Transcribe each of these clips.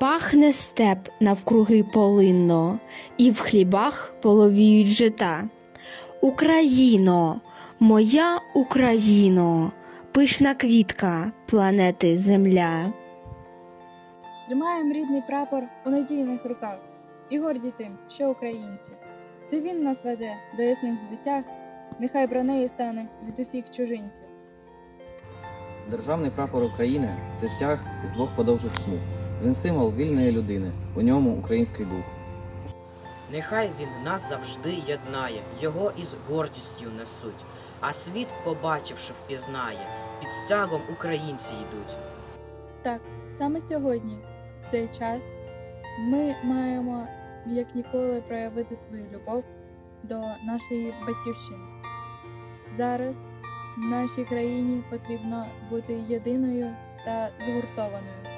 Пахне степ навкруги полинно, і в хлібах половіють жита. Україно, моя Україно, пишна квітка планети Земля. Тримаємо рідний прапор у надійних руках і горді тим, що українці. Це він нас веде до ясних звитяг, нехай бронею стане від усіх чужинців. Державний прапор України це стяг із двох подовжих смуг. Він символ вільної людини, у ньому український дух. Нехай він нас завжди єднає, його із гордістю несуть, а світ, побачивши, впізнає, під стягом українці йдуть. Так, саме сьогодні, в цей час, ми маємо як ніколи проявити свою любов до нашої батьківщини. Зараз нашій країні потрібно бути єдиною та згуртованою,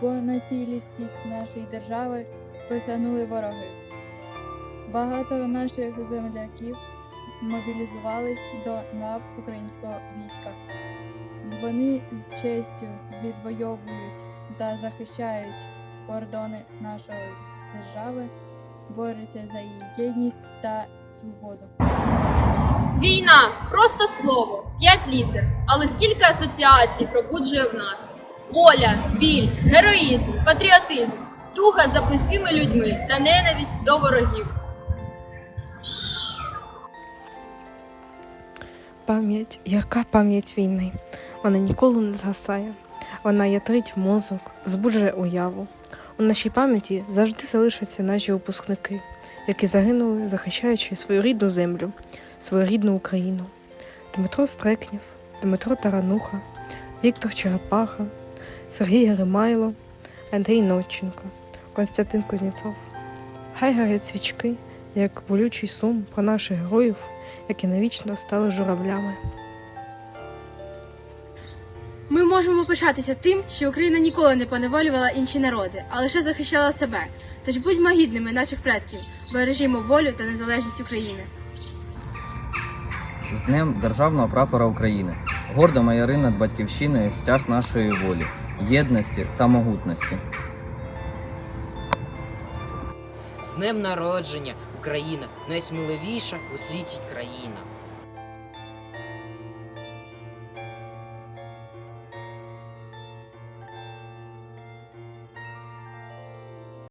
бо на цілісність нашої держави посягнули вороги. Багато наших земляків мобілізувались до лав українського війська. Вони з честю відвоюють та захищають кордони нашої держави, борються за її єдність та свободу. Війна просто слово, п'ять літер, але скільки асоціацій пробуджує в нас: воля, біль, героїзм, патріотизм, туга за близькими людьми та ненависть до ворогів. Пам'ять, яка пам'ять війни. Вона ніколи не згасає. Вона ятрить мозок, збуджує уяву. У нашій пам'яті завжди залишаться наші випускники, які загинули, захищаючи свою рідну землю, свою рідну Україну. Дмитро Стрекнів, Дмитро Тарануха, Віктор Черепаха, Сергій Геремайло, Андрій Ноченко, Константин Кузнєцов. Хай горять свічки, як болючий сум про наших героїв, які навічно стали журавлями. Ми можемо пишатися тим, що Україна ніколи не поневолювала інші народи, а лише захищала себе. Тож будьмо гідними наших предків, бережімо волю та незалежність України. З Днем Державного прапора України. Горда майори над батьківщиною стяг нашої волі, єдності та могутності. З днем народження Україна найсміливіша у світі країна.